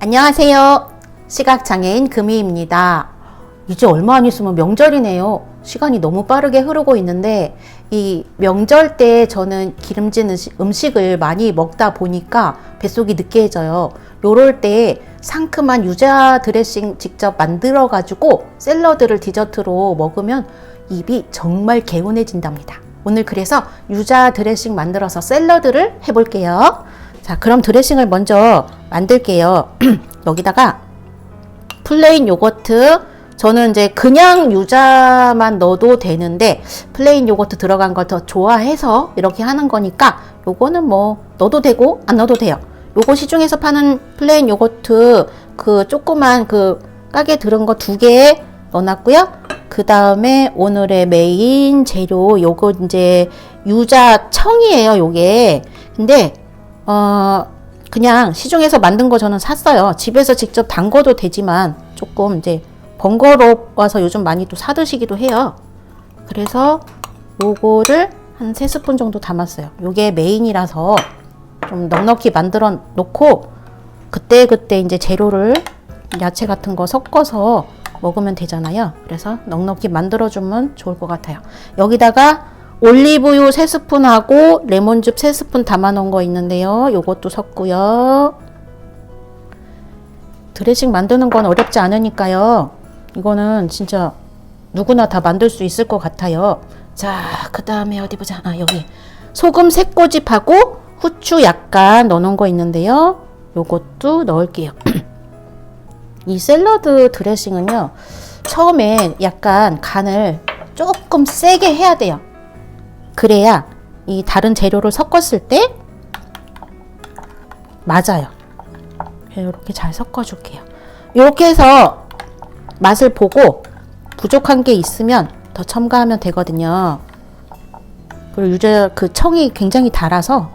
안녕하세요. 시각장애인 금희입니다. 이제 얼마 안 있으면 명절이네요. 시간이 너무 빠르게 흐르고 있는데, 이 명절 때 저는 기름진 음식- 음식을 많이 먹다 보니까 뱃속이 느끼해져요. 요럴 때 상큼한 유자 드레싱 직접 만들어 가지고 샐러드를 디저트로 먹으면 입이 정말 개운해진답니다. 오늘 그래서 유자 드레싱 만들어서 샐러드를 해볼게요. 자, 그럼 드레싱을 먼저 만들게요. 여기다가 플레인 요거트 저는 이제 그냥 유자만 넣어도 되는데 플레인 요거트 들어간 걸 더 좋아해서 이렇게 하는 거니까 요거는 뭐 넣어도 되고 안 넣어도 돼요. 요거 시중에서 파는 플레인 요거트 그 조그만 그 까게 들은 거 두 개 넣어놨고요. 그 다음에 오늘의 메인 재료 요거 이제 유자 청이에요. 요게 근데 어 그냥 시중에서 만든 거 저는 샀어요. 집에서 직접 담궈도 되지만 조금 이제 번거로워서 요즘 많이 또 사드시기도 해요. 그래서 요거를 한세 스푼 정도 담았어요. 요게 메인이라서 좀 넉넉히 만들어 놓고 그때 그때 이제 재료를 야채 같은 거 섞어서 먹으면 되잖아요. 그래서 넉넉히 만들어 주면 좋을 것 같아요. 여기다가 올리브유 3스푼하고 레몬즙 3스푼 담아 놓은 거 있는데요. 요것도 섞고요. 드레싱 만드는 건 어렵지 않으니까요. 이거는 진짜 누구나 다 만들 수 있을 것 같아요. 자, 그 다음에 어디 보자. 아, 여기. 소금 세 꼬집하고 후추 약간 넣어놓은 거 있는데요. 요것도 넣을게요. 이 샐러드 드레싱은요, 처음에 약간 간을 조금 세게 해야 돼요. 그래야 이 다른 재료를 섞었을 때 맞아요. 이렇게 잘 섞어줄게요. 이렇게 해서 맛을 보고 부족한 게 있으면 더 첨가하면 되거든요. 그리고 유자 그 청이 굉장히 달아서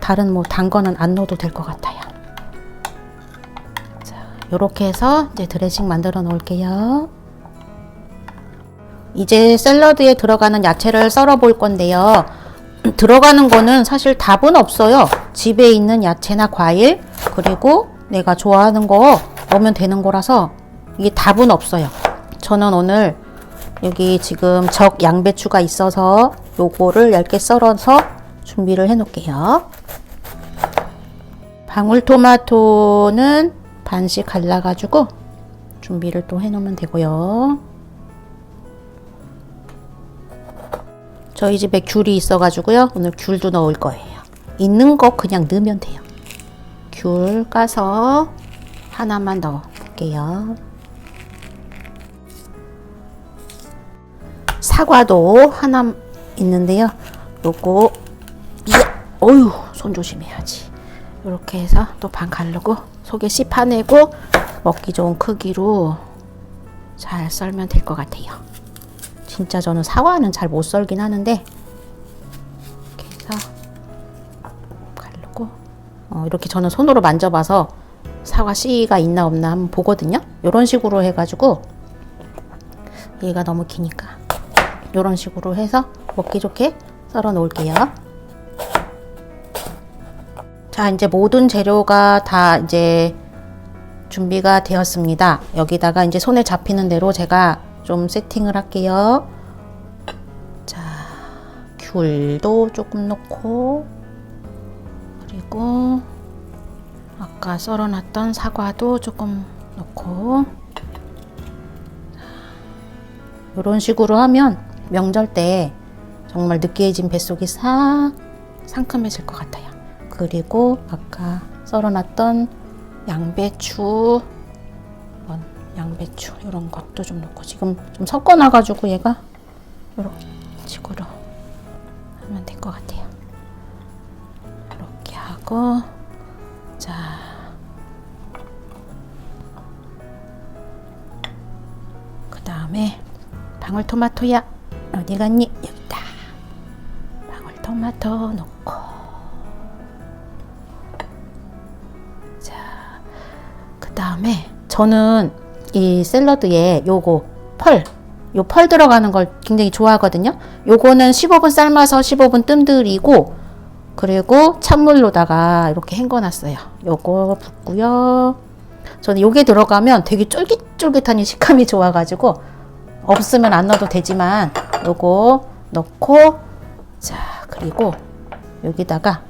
다른 뭐 단 거는 안 넣어도 될 것 같아요. 자, 이렇게 해서 이제 드레싱 만들어 놓을게요. 이제 샐러드에 들어가는 야채를 썰어 볼 건데요. 들어가는 거는 사실 답은 없어요. 집에 있는 야채나 과일, 그리고 내가 좋아하는 거 넣으면 되는 거라서 이게 답은 없어요. 저는 오늘 여기 지금 적 양배추가 있어서 요거를 얇게 썰어서 준비를 해 놓을게요. 방울토마토는 반씩 갈라가지고 준비를 또 해 놓으면 되고요. 저희 집에 귤이 있어가지고요. 오늘 귤도 넣을 거예요. 있는 거 그냥 넣으면 돼요. 귤 까서 하나만 넣어 볼게요. 사과도 하나 있는데요. 요거 어휴 손 조심해야지. 이렇게 해서 또반 가르고 속에 씨 파내고 먹기 좋은 크기로 잘 썰면 될 것 같아요. 진짜 저는 사과는 잘 못 썰긴 하는데 이렇게 해서 가르고 어, 이렇게 저는 손으로 만져봐서 사과 씨가 있나 없나 한번 보거든요. 이런 식으로 해가지고 얘가 너무 기니까 이런 식으로 해서 먹기 좋게 썰어 놓을게요. 자, 이제 모든 재료가 다 이제 준비가 되었습니다. 여기다가 이제 손에 잡히는 대로 제가 좀 세팅을 할게요. 자, 귤도 조금 넣고, 그리고 아까 썰어놨던 사과도 조금 넣고, 이런 식으로 하면 명절 때 정말 느끼해진 뱃속이 싹 상큼해질 것 같아요. 그리고 아까 썰어놨던 양배추, 양배추 이런 것도 좀 넣고 지금 좀 섞어놔가지고 얘가 이렇게 식으로 하면 될 것 같아요. 이렇게 하고 자. 그 다음에 방울토마토야 어디 갔니? 여기다. 방울토마토 넣고 자, 그 다음에 저는 이 샐러드에 요거 펄, 요 펄 들어가는 걸 굉장히 좋아하거든요. 요거는 15분 삶아서 15분 뜸들이고 그리고 찬물로다가 이렇게 헹궈놨어요. 요거 붓고요. 저는 요게 들어가면 되게 쫄깃쫄깃한 이 식감이 좋아가지고 없으면 안 넣어도 되지만 요거 넣고 자 그리고 여기다가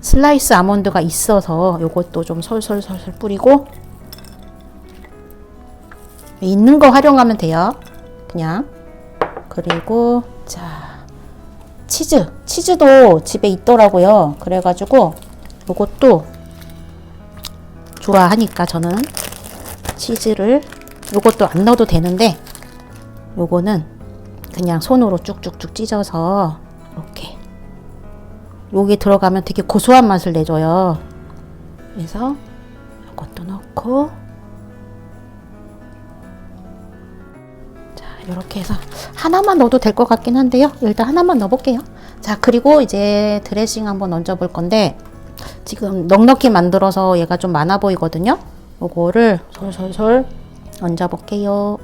슬라이스 아몬드가 있어서 요것도 좀 솔솔솔솔 뿌리고 있는 거 활용하면 돼요. 그냥 그리고 자 치즈 치즈도 집에 있더라고요. 그래가지고 요것도 좋아하니까 저는 치즈를 요것도 안 넣어도 되는데 요거는 그냥 손으로 쭉쭉쭉 찢어서 이렇게 요게 들어가면 되게 고소한 맛을 내줘요. 그래서 요것도 넣고 이렇게 해서 하나만 넣어도 될 것 같긴 한데요. 일단 하나만 넣어볼게요. 자 그리고 이제 드레싱 한번 얹어 볼 건데 지금 넉넉히 만들어서 얘가 좀 많아 보이거든요. 요거를 솔솔솔 얹어 볼게요.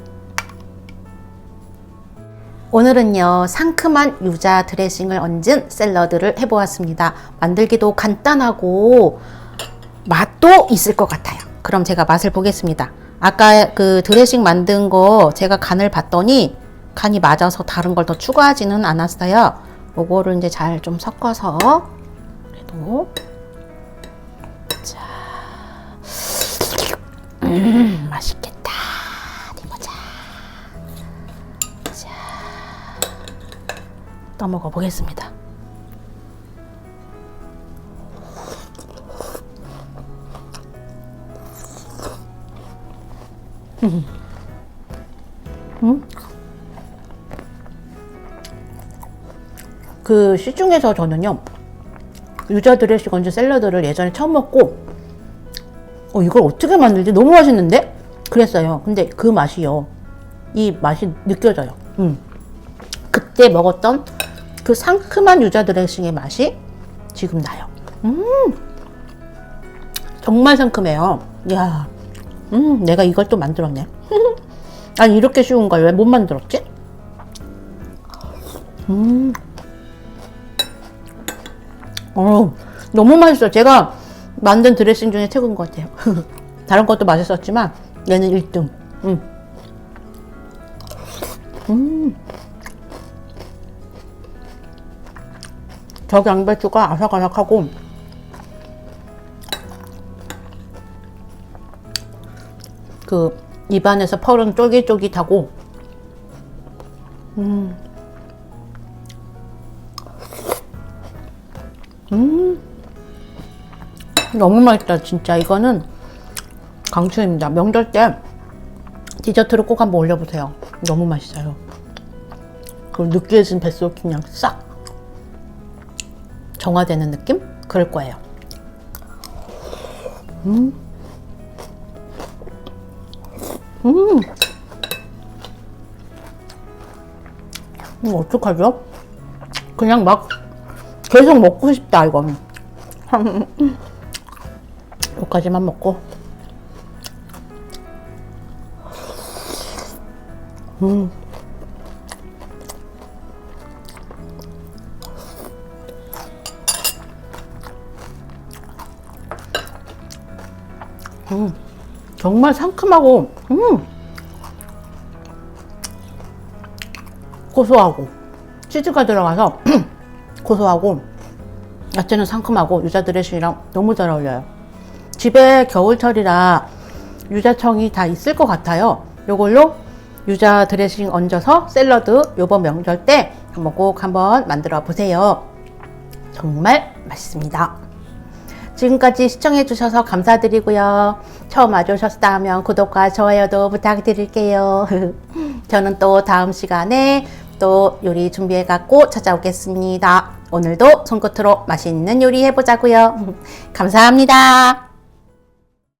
오늘은요 상큼한 유자 드레싱을 얹은 샐러드를 해보았습니다. 만들기도 간단하고 맛도 있을 것 같아요. 그럼 제가 맛을 보겠습니다. 아까 그 드레싱 만든 거 제가 간을 봤더니 간이 맞아서 다른 걸 더 추가하지는 않았어요. 요거를 이제 잘 좀 섞어서 그래도 자, 음 맛있겠다. 보자. 자, 떠먹어 보겠습니다. 그 시중에서 저는요 유자 드레싱 얹은 샐러드를 예전에 처음 먹고 어 이걸 어떻게 만들지? 너무 맛있는데? 그랬어요. 근데 그 맛이요. 이 맛이 느껴져요. 음. 그때 먹었던 그 상큼한 유자 드레싱의 맛이 지금 나요. 음! 정말 상큼해요. 야 음, 내가 이걸 또 만들었네 아니 이렇게 쉬운 걸 왜 못 만들었지 음 어, 너무 맛있어. 제가 만든 드레싱 중에 최고인 것 같아요. 다른 것도 맛있었지만 얘는 1등. 음. 음. 저 양배추가 아삭아삭하고 그 입안에서 펄은 쫄깃쫄깃하고 음. 음. 너무 맛있다 진짜 이거는 강추입니다 명절 때 디저트를 꼭 한번 올려보세요 너무 맛있어요 그 느끼해진 뱃속이 그냥 싹 정화되는 느낌? 그럴 거예요 음. 음. 음, 어떡하죠? 그냥 막 계속 먹고 싶다 이거는 여기까지만 먹고 음. 음. 정말 상큼하고 음. 고소하고 치즈가 들어가서 고소하고 야채는 상큼하고 유자 드레싱이랑 너무 잘 어울려요. 집에 겨울철이라 유자청이 다 있을 것 같아요. 요걸로 유자 드레싱 얹어서 샐러드 요번 명절 때 한번 꼭 한번 만들어 보세요. 정말 맛있습니다. 지금까지 시청해 주셔서 감사드리고요. 처음 와주셨다면 구독과 좋아요도 부탁드릴게요. 저는 또 다음 시간에 또 요리 준비해 갖고 찾아오겠습니다. 오늘도 손끝으로 맛있는 요리 해보자고요. 감사합니다.